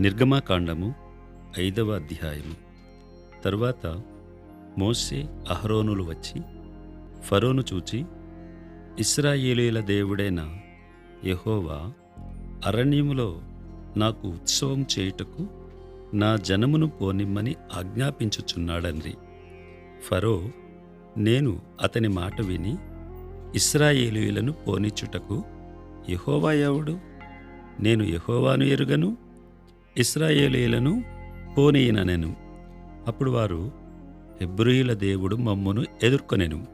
నిర్గమాకాండము ఐదవ అధ్యాయము. తరువాత మోసే అహరోనులు వచ్చి ఫరోను చూచి ఇస్రాయేలీల దేవుడైన యహోవా అరణ్యములో నాకు ఉత్సవం చేయుటకు నా జనమును పోనిమ్మని ఆజ్ఞాపించుచున్నాడన్రి. ఫరో నేను అతని మాట విని ఇస్రాయేలీలను పోనిచ్చుటకు యహోవా ఎవడు? నేను యహోవాను ఎరుగను? ఇస్రాయేలీలను పోనీయననెను. అప్పుడు వారు హెబ్రియుల దేవుడు మమ్మును ఎదుర్కొనెను.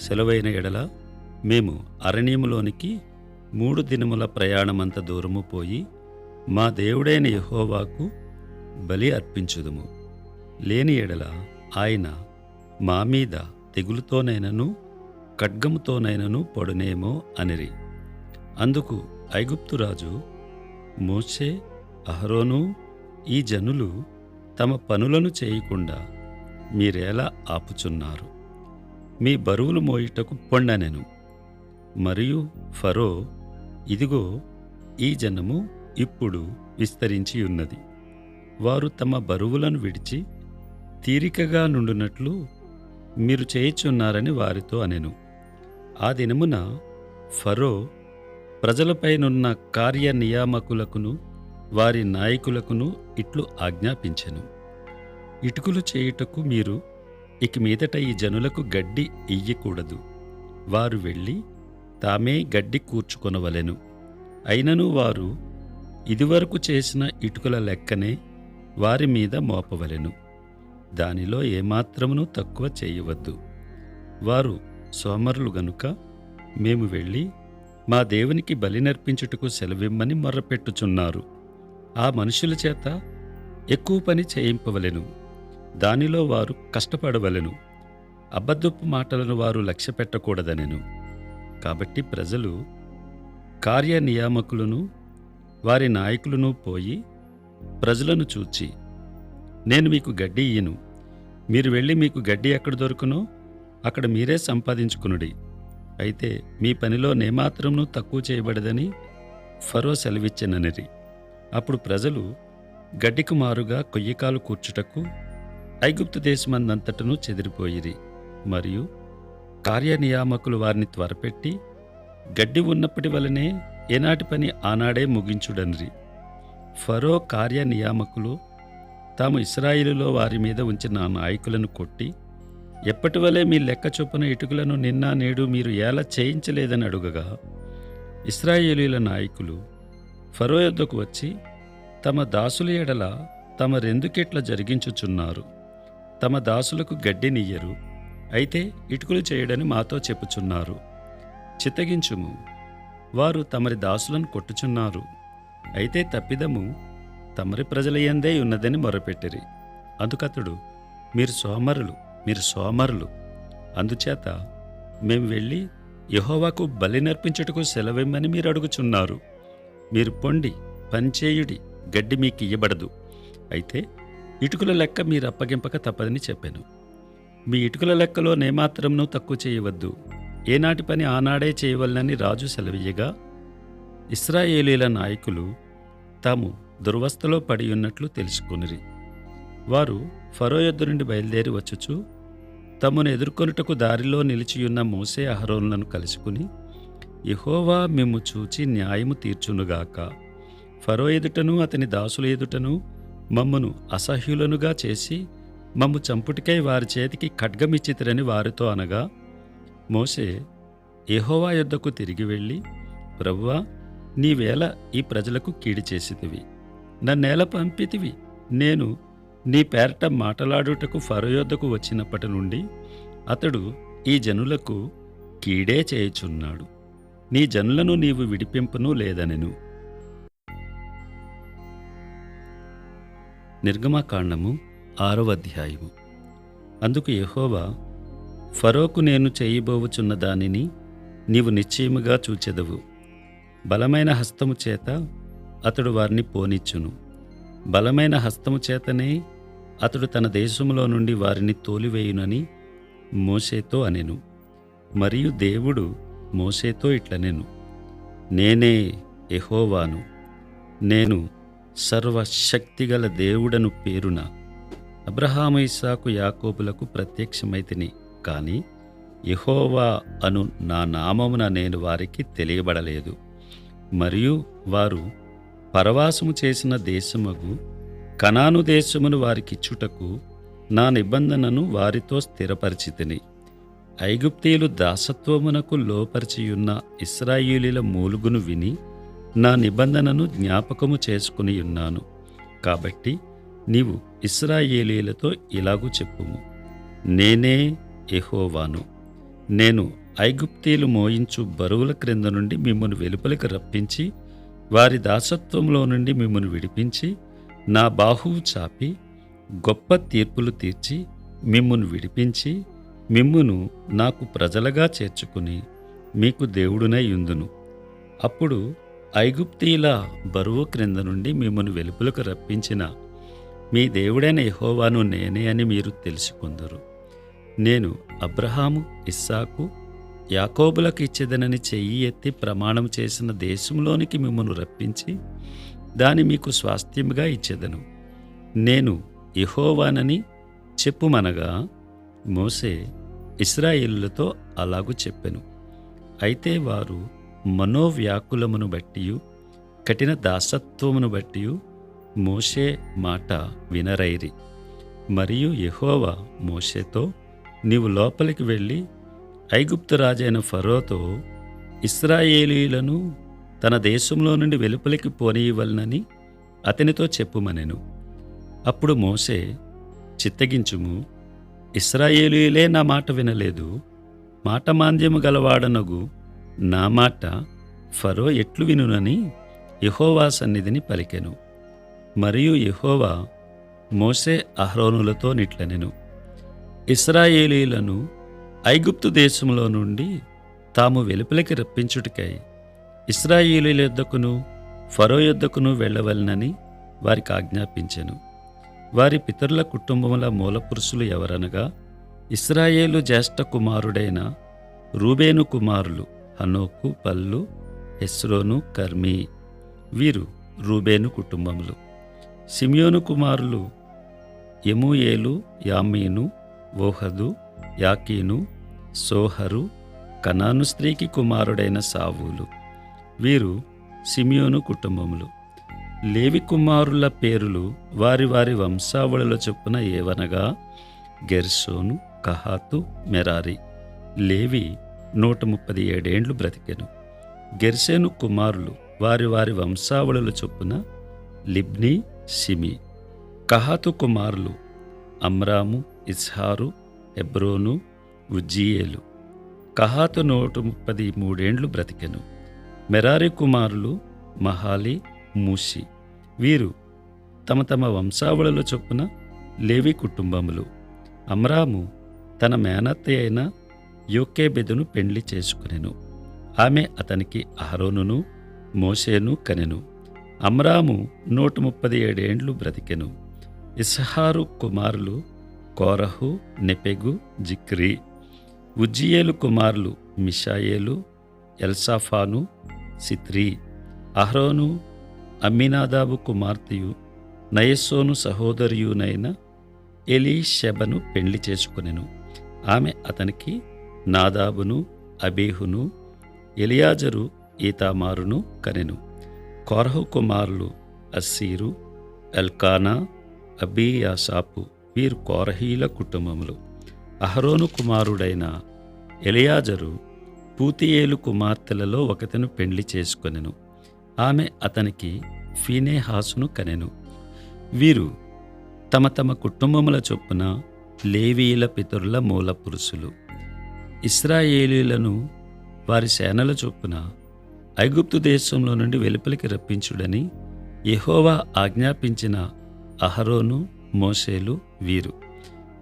సెలవైన ఎడల మేము అరణ్యములోనికి మూడు దినముల ప్రయాణమంత దూరము పోయి మా దేవుడైన యహోవాకు బలి అర్పించుదుము. లేని ఎడల ఆయన మా మీద తెగులుతోనైనను ఖడ్గముతోనైనను పొడునేమో అనిరి. అందుకు ఐగుప్తురాజు మోషే అహరోను ఈ జనులు తమ పనులను చేయకుండా మీరేలా ఆపుచున్నారు? మీ బరువులు మోయుటకు పొండనెను. మరియు ఫరో ఇదిగో ఈ జనము ఇప్పుడు విస్తరించి ఉన్నది. వారు తమ బరువులను విడిచి తీరికగా నుండునట్లు మీరు చేయిచున్నారని వారితో అనెను. ఆ దినమున ఫరో ప్రజలపైనున్న కార్యనియామకులకును వారి నాయకులకును ఇట్లు ఆజ్ఞాపించెను. ఇటుకులు చేయుటకు మీరు ఇక మీదట ఈ జనులకు గడ్డి ఇయ్యకూడదు. వారు వెళ్ళి తామే గడ్డి కూర్చుకొనవలెను. అయినను వారు ఇదివరకు చేసిన ఇటుకల లెక్కనే వారి మీద మోపవలెను. దానిలో ఏమాత్రమును తక్కువ చేయవద్దు. వారు సోమరులు గనుక మేము వెళ్ళి మా దేవునికి బలి నర్పించుటకు సెలవిమ్మని మొర్రపెట్టుచున్నారు. ఆ మనుషుల చేత ఎక్కువ పని చేయింపవలెను. దానిలో వారు కష్టపడవలెను. అబద్ధపు మాటలను వారు లక్ష్య పెట్టకూడదనెను. కాబట్టి ప్రజలు కార్యనియామకులను వారి నాయకులను పోయి ప్రజలను చూచి నేను మీకు గడ్డి ఇయ్యను. మీరు వెళ్ళి మీకు గడ్డి ఎక్కడ దొరుకునో అక్కడ మీరే సంపాదించుకునుడి. అయితే మీ పనిలో నేమాత్రమును తక్కువ చేయబడదని ఫరో సెలవిచ్చిననిరి. అప్పుడు ప్రజలు గడ్డికి మారుగా కొయ్యకాలు కూర్చుటకు ఐగుప్తు దేశమందంతటను చెదిరిపోయిరి. మరియు కార్యనియామకులు వారిని త్వరపెట్టి గడ్డి ఉన్నప్పటి వలనే ఏనాటి పని ఆనాడే ముగించుడన్రి. ఫరో కార్యనియామకులు తాము ఇస్రాయిలులో వారి మీద ఉంచిన నాయకులను కొట్టి ఎప్పటి వలె మీ లెక్క చొప్పున ఇటుకలను నిన్న నేడు మీరు ఎలా చేయించలేదని అడుగగా ఇస్రాయేలీల నాయకులు ఫరో యొద్దకు వచ్చి తమ దాసుల ఎడల తమ రెందుకెట్ల జరిగించుచున్నారు. తమ దాసులకు గడ్డినియ్యరు అయితే ఇటుకలు చేయడని మాతో చెప్పుచున్నారు. చిత్తగించుము. వారు తమరి దాసులను కొట్టుచున్నారు. అయితే తప్పిదము తమరి ప్రజలయందే ఉన్నదని మొరపెట్టిరి. అందుకతడు మీరు సోమరులు మీరు సోమరులు. అందుచేత మేము వెళ్ళి యహోవాకు బలి నర్పించుటకు సెలవిమ్మని మీరు అడుగుచున్నారు. మీరు పొండి పనిచేయుడి గడ్డి మీకు ఇయ్యబడదు. అయితే ఇటుకల లెక్క మీరు అప్పగింపక తప్పదని చెప్పాను. మీ ఇటుకుల లెక్కలో నేమాత్రంను తక్కువ చేయవద్దు. ఏనాటి పని ఆనాడే చేయవలనని రాజు సెలవీయగా ఇస్రాయేలీల నాయకులు తాము దుర్వస్థలో పడి ఉన్నట్లు తెలుసుకొనిరి. వారు ఫరో యొద్ద నుండి బయలుదేరి వచ్చుచు తమను ఎదుర్కొనుటకు దారిలో నిలిచియున్న మోసే అహరోనులను కలుసుకుని యహోవా మేము చూచి న్యాయము తీర్చునుగాక. ఫరో ఎదుటను అతని దాసుల ఎదుటను మమ్మను అసహ్యులనుగా చేసి మమ్ము చంపుటికై వారి చేతికి ఖడ్గమిచ్చితిరని వారితో అనగా మోసే యహోవా యొద్దకు తిరిగి వెళ్ళి ప్రభువా నీవేళ ఈ ప్రజలకు కీడి చేసితివి. నన్నేల పంపితివి. నేను నీ పేరట మాటలాడుటకు ఫరోయోద్దకు వచ్చినప్పటి నుండి అతడు ఈ జనులకు కీడే చేయుచున్నాడు. నీ జనులను నీవు విడిపింపను లేదనెను. నిర్గమాకాండము ఆరవ అధ్యాయము. అందుకు యహోవా ఫరోకు నేను చేయబోవుచున్న దానిని నీవు నిశ్చయముగా చూచెదవు. బలమైన హస్తము చేత అతడు వారిని పోనిచ్చును. బలమైన హస్తము చేతనే అతడు తన దేశములో నుండి వారిని తోలివేయునని మోషేతో అనెను. మరియు దేవుడు మోసేతో ఇట్ల నేను. నేనే ఎహోవాను నేను సర్వశక్తిగల దేవుడను పేరున అబ్రహాము ఇస్సాకు యాకోబులకు ప్రత్యక్షమైతిని. కాని ఎహోవా అను నా నామమున నేను వారికి తెలియబడలేదు. మరియు వారు పరవాసము చేసిన దేశముగు కనాను దేశమును వారికిచ్చుటకు నా నిబంధనను వారితో స్థిరపరిచితిని. ఐగుప్తీయులు దాసత్వమునకు లోపరిచియున్న ఇస్రాయేలీల మూలుగును విని నా నిబంధనను జ్ఞాపకము చేసుకుని ఉన్నాను కాబట్టి నీవు ఇస్రాయేలీలతో ఇలాగూ చెప్పుము. నేనే ఎహోవాను నేను ఐగుప్తీయులు మోయించు బరువుల క్రింద నుండి మిమ్మల్ని వెలుపలికి రప్పించి వారి దాసత్వంలో నుండి మిమ్మను విడిపించి నా బాహువు చాపి గొప్ప తీర్పులు తీర్చి మిమ్మను విడిపించి మిమ్మును నాకు ప్రజలుగా చేర్చుకుని మీకు దేవుడునై యుందును అప్పుడు ఐగుప్తీల బరువు క్రింద నుండి మిమ్మను వెలుపులకు రప్పించిన మీ దేవుడైన యహోవాను నేనే అని మీరు తెలుసుకుందరు. నేను అబ్రహాము ఇస్సాకు యాకోబులకు ఇచ్చేదనని చెయ్యి ఎత్తి ప్రమాణం చేసిన దేశంలోనికి మిమ్మల్ని రప్పించి దాని మీకు స్వాస్థ్యముగా ఇచ్చేదను. నేను ఇహోవానని చెప్పుమనగా మోసే ఇస్రాయిలులతో అలాగు చెప్పెను. అయితే వారు మనోవ్యాకులమును బట్టియు కఠిన దాసత్వమును బట్టియు మోషే మాట వినరైరి. మరియు యహోవా మోషేతో నీవు లోపలికి వెళ్ళి ఐగుప్తు రాజైన ఫరోతో ఇస్రాయేలీలను తన దేశంలో నుండి వెలుపలికి పోనీయవలనని అతనితో చెప్పుమనెను. అప్పుడు మోసే చిత్తగించుము ఇస్రాయేలీలే నా మాట వినలేదు. మాట మాంద్యము గలవాడనగు నా మాట ఫరో ఎట్లు వినునని యహోవా సన్నిధిని పలికెను. మరియు యహోవా మోసే అహ్రోనులతో నిట్లనెను. ఇస్రాయేలీలను ఐగుప్తు దేశంలో నుండి తాము వెలుపలికి రప్పించుటకై ఇస్రాయేలీల యొద్దకును ఫరో యొద్దకును వెళ్ళవలనని వారికి ఆజ్ఞాపించెను. వారి పితరుల కుటుంబముల మూలపురుషులు ఎవరనగా ఇస్రాయేలు జ్యేష్ఠ కుమారుడైన రూబేను కుమారులు హనోకు పల్లు హెస్రోను కర్మీ. వీరు రూబేను కుటుంబములు. సిమియోను కుమారులు ఎముయేలు యామీను ఓహదు యాకీను సోహరు కనాను స్త్రీకి కుమారుడైన సావులు. వీరు సిమియోను కుటుంబములు. లేవి కుమారుల పేరులు వారి వారి వంశావళుల చొప్పున ఏవనగా గెర్సోను కహాతు మెరారి. లేవి నూట ముప్పది ఏడేండ్లు బ్రతికెను. గెర్సేను కుమారులు వారి వారి వంశావళుల చొప్పున లిబ్ని సిమి. కహాతు కుమారులు అమ్రాము ఇస్హారు ఎబ్రోను ఉజ్జియేలు. కహాతు నూట ముప్పది మూడేండ్లు బ్రతికెను. మెరారి కుమారులు మహాలి మూషి వీరు తమ తమ వంశావళుల చొప్పున లేవి కుటుంబములు. అమ్రాము తన మేనత్త అయిన యోకేబెదును పెండ్లి చేసుకునెను. ఆమె అతనికి అహరోనును మోషేను కనెను. అమ్రాము నూట ముప్పది ఏడేండ్లు బ్రతికెను. ఇస్హారు కుమారులు కోరహు నెపెగు జిక్రీ ఉజ్జియేలు కుమారులు మిషాయేలు ఎల్సాఫాను సిత్రీ అహ్రోను అమ్మినాదాబు కుమార్తెయు నయస్సోను సహోదరియునైన ఎలీషెబను పెళ్ళి చేసుకునెను. ఆమె అతనికి నాదాబును అబీహును ఎలియాజరు ఈతామారును కనెను. కోరహు కుమారులు అస్సీరు ఎల్కానా అబీయాసాపు వీరు కోరహీల కుటుంబములు. అహరోను కుమారుడైన ఎలియాజరు పూతియేలు కుమార్తెలలో ఒకతను పెళ్ళి చేసుకొనెను. ఆమె అతనికి ఫీనేహాసును కనెను. వీరు తమ తమ కుటుంబముల చొప్పున లేవీయుల పితరుల మూల పురుషులు. ఇస్రాయేలీలను వారి సేనల చొప్పున ఐగుప్తు దేశంలో నుండి వెలుపలికి రప్పించుడని యహోవా ఆజ్ఞాపించిన అహరోను మోషేలు వీరు.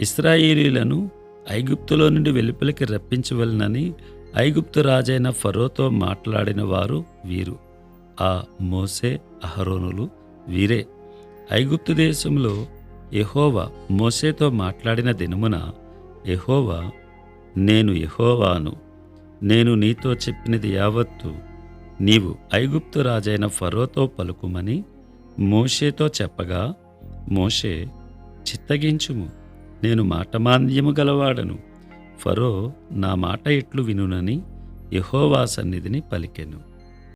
ఇస్రాయేలీలను ఐగుప్తులో నుండి వెలుపలికి రప్పించవలనని ఐగుప్తు రాజైన ఫరోతో మాట్లాడిన వారు వీరు. ఆ మోసే అహరోనులు వీరే. ఐగుప్తు దేశంలో ఎహోవా మోసేతో మాట్లాడిన దినమున ఎహోవా నేను ఎహోవాను నేను నీతో చెప్పినది యావత్తు. నీవు ఐగుప్తు రాజైన ఫరోతో పలుకుమని మోషేతో చెప్పగా మోషే చిత్తగించుము. నేను మాటమాంద్యము గలవాడను. ఫరో నా మాట ఎట్లు వినునని యహోవా సన్నిధిని పలికెను.